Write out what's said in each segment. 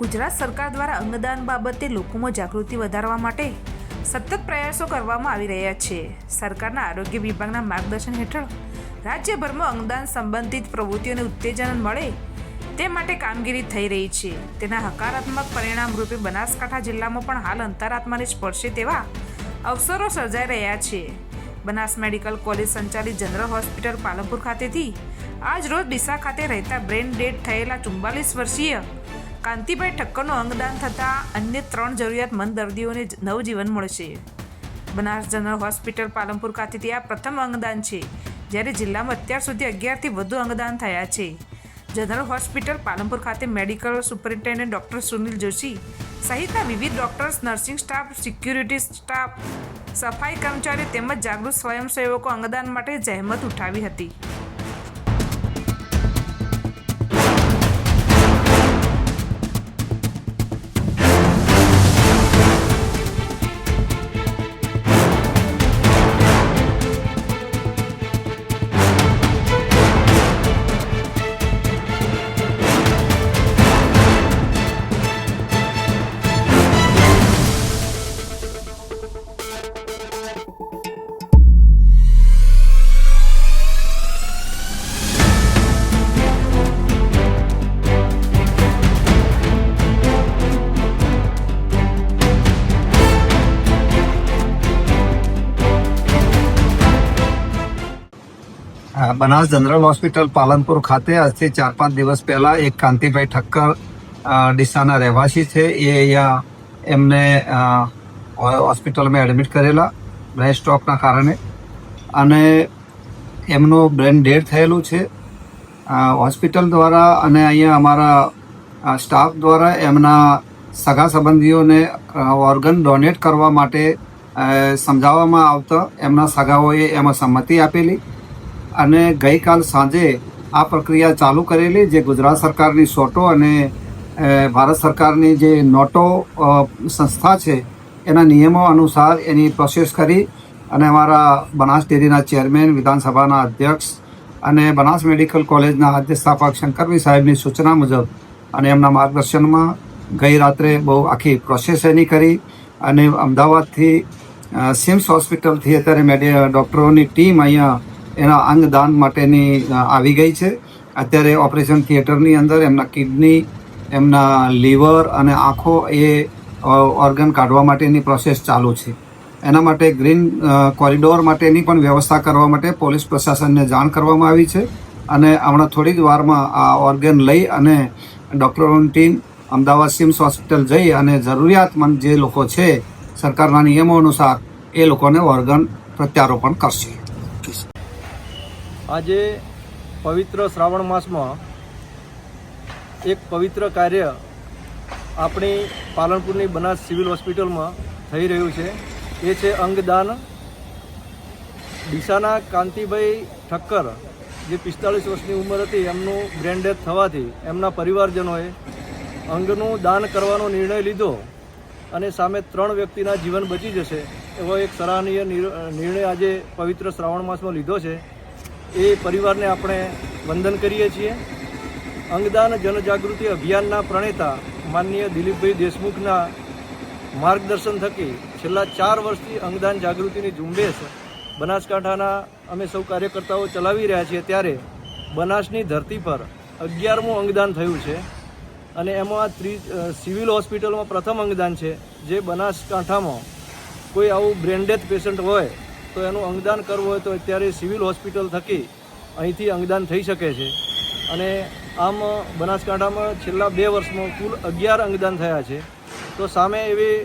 ગુજરાત સરકાર દ્વારા અંગદાન બાબતે લોકોમાં જાગૃતિ વધારવા માટે સતત પ્રયાસો કરવામાં આવી રહ્યા છે. સરકારના આરોગ્ય વિભાગના માર્ગદર્શન હેઠળ રાજ્યભરમાં અંગદાન સંબંધિત પ્રવૃત્તિઓને ઉત્તેજન મળે તે માટે કામગીરી થઈ રહી છે. તેના હકારાત્મક પરિણામ રૂપે બનાસકાંઠા જિલ્લામાં પણ હાલ અંતરાત્માને સ્પર્શે તેવા અવસરો સર્જાઈ રહ્યા છે. બનાસ મેડિકલ કોલેજ સંચાલિત જનરલ હોસ્પિટલ પાલનપુર ખાતેથી આજ રોજ ડીસા ખાતે રહેતા બ્રેન ડેડ થયેલા ચુમ્બાલીસ વર્ષીય કાંતિભાઈ ઠક્કરનું અંગદાન થતાં અન્ય ત્રણ જરૂરિયાતમંદ દર્દીઓને નવજીવન મળશે બનાસ જનરલ હોસ્પિટલ પાલનપુર ખાતેથી આ પ્રથમ અંગદાન છે, જ્યારે જિલ્લામાં અત્યાર સુધી અગિયારથી વધુ અંગદાન થયા છે. જનરલ હોસ્પિટલ પાલનપુર ખાતે medical superintendent doctor Sunil Joshi સહિતના વિવિધ doctors, nursing staff, security staff, સફાઈ કર્મચારીઓ તેમજ જાગૃત સ્વયંસેવકો અંગદાન માટે જહેમત ઉઠાવી હતી. બનાસ જનરલ હોસ્પિટલ પાલનપુર ખાતે આજથી ચાર પાંચ દિવસ પહેલા એક કાંતિભાઈ ઠક્કર ડીસાના રહેવાસી છે. એ અહીંયા એમને હોસ્પિટલમાં એડમિટ કરેલા બ્રેન સ્ટ્રોકના કારણે. અને એમનું બ્રેન ડેડ થયેલું છે. હોસ્પિટલ દ્વારા અને અહીંયા અમારા સ્ટાફ દ્વારા એમના સગા સંબંધીઓને ઓર્ગન ડોનેટ કરવા માટે સમજાવવામાં આવતા એમના સગાઓએ એમાં સંમતિ આપેલી. અને ગઈકાલ સાંજે આ પ્રક્રિયા ચાલુ કરેલી જે ગુજરાત સરકારની સોટો અને ભારત સરકારની જે નોટો સંસ્થા છે, એના નિયમો અનુસાર એની પ્રોસેસ કરી અને અમારા બનાસ ડેરીના ચેરમેન, વિધાનસભાના અધ્યક્ષ અને બનાસ મેડિકલ કોલેજના આદ્ય સ્થાપક શંકરભાઈ સાહેબની સૂચના મુજબ અને એમના માર્ગદર્શનમાં ગઈ રાત્રે બહુ આખી પ્રોસેસ એની કરી અને અમદાવાદથી સિમ્સ હોસ્પિટલથી અત્યારે મેડિ, ડૉક્ટરોની ટીમ અહીંયા એના અંગદાન માટેની આવી ગઈ છે. અત્યારે ઓપરેશન થિયેટરની અંદર એમના કિડની, એમના લીવર અને આંખો એ ઓર્ગન કાઢવા માટેની પ્રોસેસ ચાલુ છે. એના માટે ગ્રીન કોરિડોર માટેની પણ વ્યવસ્થા કરવા માટે પોલીસ પ્રશાસનને જાણ કરવામાં આવી છે. અને હમણાં થોડી જ વારમાં આ ઓર્ગન લઈ અને ડૉક્ટરોની ટીમ અમદાવાદ સિમ્સ હોસ્પિટલ જઈ અને જરૂરિયાતમંદ જે લોકો છે, સરકારના નિયમો અનુસાર એ લોકોને ઓર્ગન પ્રત્યારોપણ કરશે. આજે પવિત્ર શ્રાવણ માસમાં એક પવિત્ર કાર્ય આપણી પાલનપુરની બનાસ સિવિલ હોસ્પિટલમાં થઈ રહ્યું છે. એ છે અંગદાન. ડીસાના કાંતિભાઈ ઠક્કર, જે પિસ્તાળીસ વર્ષની ઉંમર હતી, એમનું બ્રેન થવાથી એમના પરિવારજનોએ અંગનું દાન કરવાનો નિર્ણય લીધો અને સામે ત્રણ વ્યક્તિના જીવન બચી જશે એવો એક સરાહનીય નિર્ણય આજે પવિત્ર શ્રાવણ માસમાં લીધો છે. એ પરિવારને આપણે વંદન કરીએ છીએ. અંગદાન જનજાગૃતિ અભિયાનના પ્રણેતા માનનીય દિલીપભાઈ દેશમુખના માર્ગદર્શન થકી છેલ્લા ચાર વર્ષથી અંગદાન જાગૃતિની ઝુંબેશ બનાસકાંઠાના અમે સૌ કાર્યકર્તાઓ ચલાવી રહ્યા છીએ ત્યારે બનાસની ધરતી પર અગિયારમું અંગદાન થયું છે અને એમાં ત્રી સિવિલ હોસ્પિટલમાં પ્રથમ અંગદાન છે. જે બનાસકાંઠામાં કોઈ આવું બ્રેન્ડેડ પેશન્ટ હોય તો એનું અંગદાન કરવું હોય તો અત્યારે સિવિલ હોસ્પિટલ થકી અહીંથી અંગદાન થઈ શકે છે. અને આમ બનાસકાંઠામાં છેલ્લા બે વર્ષમાં કુલ અગિયાર અંગદાન થયા છે. તો સામે એવી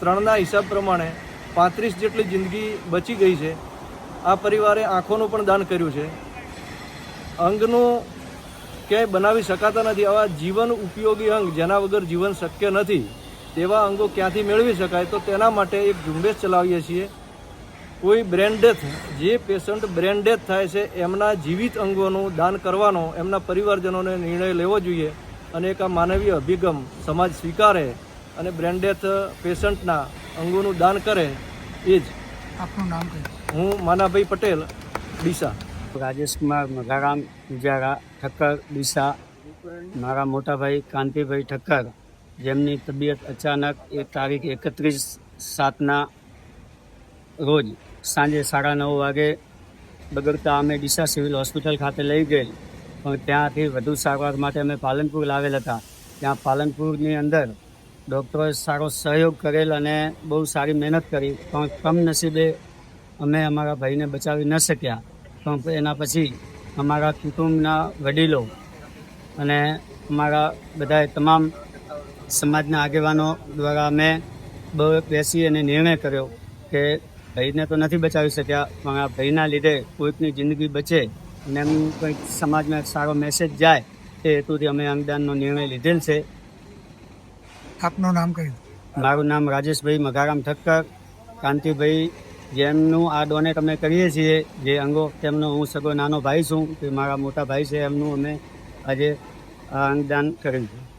ત્રણના હિસાબ પ્રમાણે પાંત્રીસ જેટલી જિંદગી બચી ગઈ છે. આ પરિવારે આંખોનું પણ દાન કર્યું છે. અંગનું ક્યાંય બનાવી શકાતા નથી. આવા જીવન ઉપયોગી અંગ જેના વગર જીવન શક્ય નથી, તેવા અંગો ક્યાંથી મેળવી શકાય? તો તેના માટે એક ઝુંબેશ ચલાવીએ છીએ. કોઈ બ્રેન ડેથ જે પેશન્ટ બ્રેન ડેથ થાય છે એમના જીવિત અંગોનું દાન કરવાનો એમના પરિવારજનોને નિર્ણય લેવો જોઈએ અને એક આ માનવીય અભિગમ સમાજ સ્વીકારે અને બ્રેન ડેથ પેશન્ટના અંગોનું દાન કરે એ જ. આપનું નામ હું માનાભાઈ પટેલ ડીસા. રાજેશકુમાર મઘારામ પૂજારા ઠક્કર ડીસા. મારા મોટાભાઈ કાંતિભાઈ ઠક્કર જેમની તબિયત અચાનક એ તારીખ એકત્રીસ સાતના રોજ સાંજે સાડા નવ વાગે બગડતા અમે ડીસા સિવિલ હોસ્પિટલ ખાતે લઈ ગઈ પણ ત્યાંથી વધુ સારવાર માટે અમે પાલનપુર લાવેલ હતા. ત્યાં પાલનપુરની અંદર ડૉક્ટરોએ સારો સહયોગ કરેલ અને બહુ સારી મહેનત કરી. પણ કમનસીબે અમે અમારા ભાઈને બચાવી ન શક્યા. પણ એના પછી અમારા કુટુંબના વડીલો અને અમારા બધાએ તમામ સમાજના આગેવાનો દ્વારા અમે બેસી અને નિર્ણય કર્યો કે ભાઈને તો નથી બચાવી શક્યા પણ આ ભાઈના લીધે કોઈકની જિંદગી બચે અને એમ કંઈક સમાજમાં એક સારો મેસેજ જાય તે હેતુથી અમે અંગદાનનો નિર્ણય લીધેલ છે. આપનું નામ કયું? મારું નામ રાજેશભાઈ મઘારામ ઠક્કર. કાંતિભાઈ જેમનું આ ડોનેટ અમે કરીએ છીએ જે અંગો તેમનો હું સગો નાનો ભાઈ છું તે મારા મોટા ભાઈ છે એમનું અમે આજે આ અંગદાન કર્યું છે.